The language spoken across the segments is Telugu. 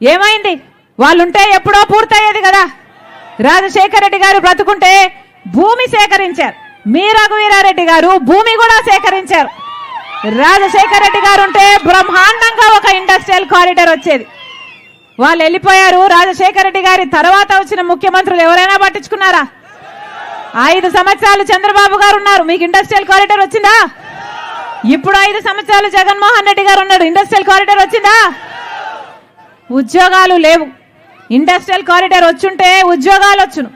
ఏమైంది? వాళ్ళుంటే ఎప్పుడో పూర్తయ్యేది కదా. రాజశేఖర రెడ్డి గారు బ్రతుకుంటే భూమి సేకరించారు. మీ రఘువీరారెడ్డి గారు భూమి కూడా సేకరించారు. రాజశేఖర రెడ్డి గారు ఉంటే బ్రహ్మాండంగా ఒక ఇండస్ట్రియల్ కారిడార్ వచ్చేది. వాళ్ళు వెళ్ళిపోయారు. రాజశేఖర రెడ్డి గారి తర్వాత వచ్చిన ముఖ్యమంత్రులు ఎవరైనా పట్టించుకున్నారా? ఐదు సంవత్సరాలు చంద్రబాబు గారు ఉన్నారు. మీకు ఇండస్ట్రియల్ కారిడార్ వచ్చిందా? ఇప్పుడు ఐదు సంవత్సరాలు జగన్మోహన్ రెడ్డి గారు ఉన్నాడు. ఇండస్ట్రియల్ కారిడార్ వచ్చిందా? ఉద్యోగాలు లేవు. ఇండస్ట్రియల్ కారిడార్ వచ్చుంటే ఉద్యోగాలు వచ్చును.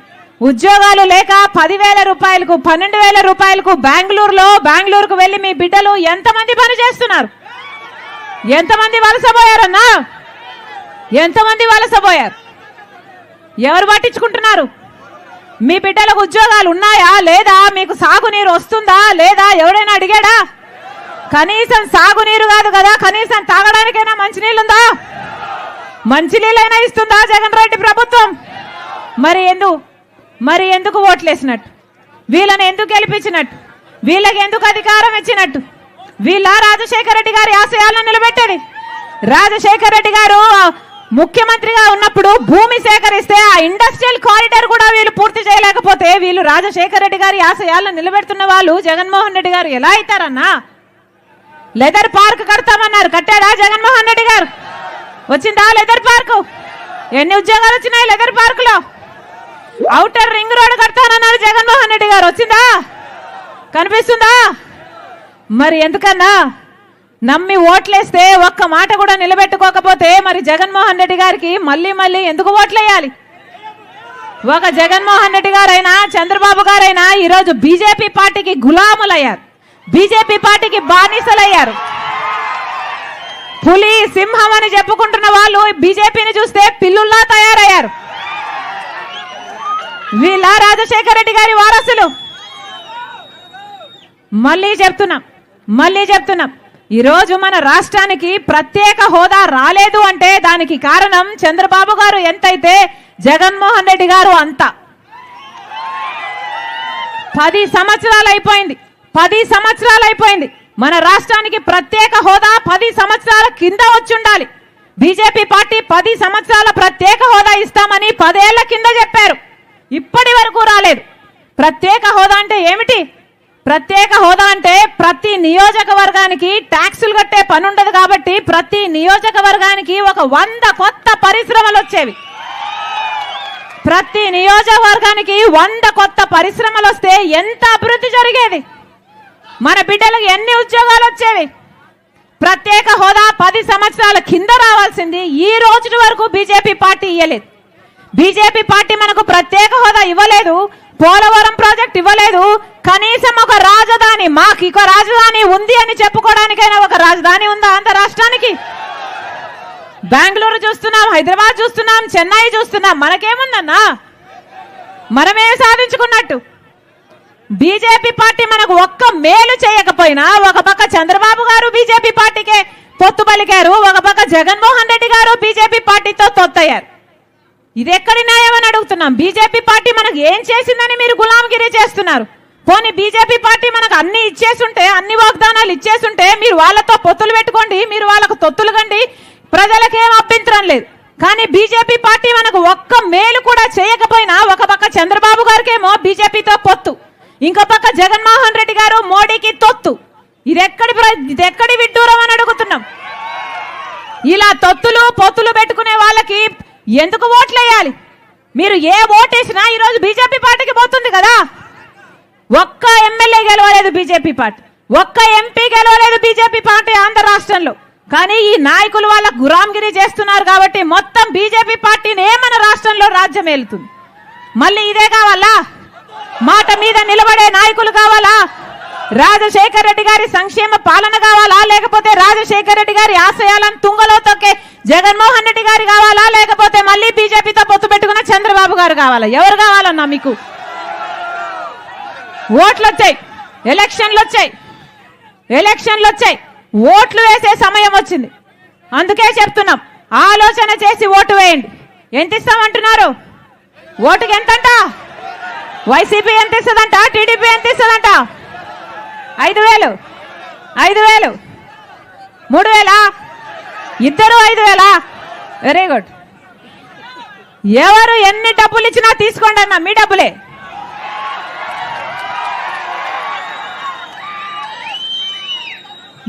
ఉద్యోగాలు లేక పదివేల రూపాయలకు పన్నెండు వేల రూపాయలకు బెంగళూరులో బెంగళూరుకు వెళ్ళి మీ బిడ్డలు ఎంతమంది పని చేస్తున్నారు? ఎంతమంది వలసపోయారన్నా ఎంతమంది వలసపోయారు ఎవరు పట్టించుకుంటున్నారు? మీ బిడ్డలకు ఉద్యోగాలు ఉన్నాయా? లేదా? మీకు సాగునీరు వస్తుందా? లేదా? ఎవడైనా అడిగాడా? కనీసం సాగునీరు కాదు కదా? కనీసం తాగడానికైనా మంచినీళ్ళుందా? మంచినీళ్ళైనా ఇస్తుందా జగన్ రెడ్డి ప్రభుత్వం? మరి ఎందుకు మరి ఎందుకు ఓట్లేసినట్టు? వీళ్ళని ఎందుకు గెలిపించినట్టు? వీళ్ళకి ఎందుకు అధికారం ఇచ్చినట్టు? వీళ్ళ రాజశేఖర రెడ్డి గారి ఆశయాలను నిలబెట్టేది? రాజశేఖర రెడ్డి గారు ముఖ్యమంత్రిగా ఉన్నప్పుడు భూమి సేకరిస్తే ఆ ఇండస్ట్రియల్ కారిడార్ కూడా వీళ్ళు పూర్తి చేయలేకపోతే వీళ్ళు రాజశేఖర రెడ్డి గారి ఆశయాలను నిలబెడుతున్న వాళ్ళు జగన్మోహన్ రెడ్డి గారు ఎలా అవుతారన్నా? లెదర్ పార్క్ కడతామన్నారు కట్టాడా జగన్మోహన్ వచ్చిందా లెదర్ పార్క్? ఎన్ని ఉద్యోగాలు వచ్చినాయి లెదర్ పార్క్లో అవుటర్ రింగ్ రోడ్ కడతానన్నారు జగన్మోహన్ రెడ్డి గారు. వచ్చిందా? కనిపిస్తుందా? మరి ఎందుకన్నా? నమ్మి ఓట్లేస్తే ఒక్క మాట కూడా నిలబెట్టుకోకపోతే మరి జగన్మోహన్ రెడ్డి గారికి మళ్ళీ మళ్ళీ ఎందుకు ఓట్లేయాలి? ఒక జగన్మోహన్ రెడ్డి గారైనా చంద్రబాబు గారైనా ఈరోజు బీజేపీ పార్టీకి గులాములయ్యారు. బీజేపీ పార్టీకి బానిసలయ్యారు. పులి సింహం అని చెప్పుకుంటున్న వాళ్ళు బీజేపీని చూస్తే పిల్లుల్లా తయారయ్యారు. వీళ్ళ రాజశేఖర రెడ్డి గారి వారసులు. మళ్ళీ చెప్తున్నాం మళ్ళీ చెప్తున్నాం. ఈరోజు మన రాష్ట్రానికి ప్రత్యేక హోదా రాలేదు అంటే దానికి కారణం చంద్రబాబు గారు ఎంతైతే జగన్మోహన్ రెడ్డి గారు అంత. పది సంవత్సరాలు అయిపోయింది పది సంవత్సరాలు అయిపోయింది. మన రాష్ట్రానికి ప్రత్యేక హోదా పది సంవత్సరాల కింద వచ్చి ఉండాలి బీజేపీ పార్టీ పది సంవత్సరాల ప్రత్యేక హోదా ఇస్తామని పదేళ్ళ కింద చెప్పారు. ఇప్పటి వరకు రాలేదు. ప్రత్యేక హోదా అంటే ఏమిటి? ప్రత్యేక హోదా అంటే ప్రతి నియోజకవర్గానికి ట్యాక్సులు కట్టే పని ఉండదు కాబట్టి ప్రతి నియోజకవర్గానికి ఒక వంద కొత్త పరిశ్రమలు వచ్చేవి. ప్రతి నియోజకవర్గానికి వంద కొత్త పరిశ్రమలు వస్తే ఎంత అభివృద్ధి జరిగేది? మన బిడ్డలకు ఎన్ని ఉద్యోగాలు వచ్చేవి? ప్రత్యేక హోదా పది సంవత్సరాల కింద రావాల్సింది. ఈ రోజు వరకు బీజేపీ పార్టీ ఇవ్వలేదు బీజేపీ పార్టీ మనకు ప్రత్యేక హోదా ఇవ్వలేదు. పోలవరం ప్రాజెక్ట్ ఇవ్వలేదు. కనీసం ఒక రాజధాని మాకు ఇక రాజధాని ఉంది అని చెప్పుకోవడానికైనా ఒక రాజధాని ఉందా అంత రాష్ట్రానికి? బెంగళూరు చూస్తున్నాం హైదరాబాద్ చూస్తున్నాం చెన్నై చూస్తున్నాం. మనకేముందన్నా? మనమే సాధించుకున్నట్టు. బీజేపీ పార్టీ మనకు ఒక్క మేలు చేయకపోయినా ఒక పక్క చంద్రబాబు గారు బీజేపీ పార్టీకే పొత్తు పలికారు ఒక పక్క జగన్మోహన్ రెడ్డి గారు బీజేపీ పార్టీతో తొత్తయ్యారు. ఇది ఎక్కడి న్యాయం అని అడుగుతున్నాం? బీజేపీ పార్టీ మనకు ఏం చేసిందని మీరు గులాంగిరి చేస్తున్నారు. పోనీ బీజేపీ పార్టీ మనకు అన్ని ఇచ్చేసుంటే అన్ని వాగ్దానాలు ఇచ్చేసుంటే మీరు వాళ్ళతో పొత్తులు పెట్టుకోండి మీరు వాళ్ళకు తొత్తులు కండి ప్రజలకేం అభ్యంతరం లేదు. కానీ బీజేపీ పార్టీ మనకు ఒక్క మేలు కూడా చేయకపోయినా ఒక పక్క చంద్రబాబు గారికేమో బీజేపీతో పొత్తు. ఇంకో పక్క జగన్మోహన్ రెడ్డి గారు మోడీకి తొత్తు. ఇది ఎక్కడి ప్ర- ఇది ఎక్కడి విడ్డూరం అని అడుగుతున్నాం. ఇలా తొత్తులు పొత్తులు పెట్టుకునే వాళ్ళకి ఎందుకు ఓట్లేయాలి? మీరు ఏ ఓటేసినా ఈరోజు బీజేపీ పార్టీకి పోతుంది కదా. ఒక్క ఎమ్మెల్యే గెలవలేదు బీజేపీ పార్టీ. ఒక్క ఎంపీ గెలవలేదు బీజేపీ పార్టీ ఆంధ్ర రాష్ట్రంలో. కానీ ఈ నాయకులు వాళ్ళ గురాంగిరి చేస్తున్నారు కాబట్టి మొత్తం బీజేపీ పార్టీని మన రాష్ట్రంలో రాజ్యం ఏలుతుంది. మళ్ళీ ఇదే కావాలా? మాట మీద నిలబడే నాయకులు కావాలా? రాజశేఖర్ రెడ్డి గారి సంక్షేమ పాలన కావాలా? లేకపోతే రాజశేఖర్ రెడ్డి గారి ఆశయాలను తుంగలో తొక్కే జగన్మోహన్ రెడ్డి గారి కావాలా? లేకపోతే మళ్ళీ బీజేపీతో పొత్తు పెట్టుకున్న చంద్రబాబు గారు కావాలా? ఎవరు కావాలన్నా మీకు? ఓట్లు వచ్చాయి ఎలక్షన్లు వచ్చాయి ఎలక్షన్లు వచ్చాయి ఓట్లు వేసే సమయం వచ్చింది. అందుకే చెప్తున్నాం. ఆలోచన చేసి ఓటు వేయండి. ఎంత ఇస్తామంటున్నారు? ఓటుకి ఎంతంటా వైసీపీ ఎంత ఇస్తుందంట టీడీపీ ఎంత ఇస్తుందంట ఐదు వేలు ఐదు వేలు మూడు వేలా? ఇద్దరు ఐదు వేలా? వెరీ గుడ్ ఎవరు ఎన్ని డబ్బులు ఇచ్చినా తీసుకోండి అన్న మీ డబ్బులే.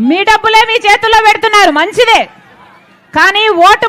మీ డబ్బులే మీ చేతుల్లో పెడుతున్నారు మంచిదే. కానీ ఓటు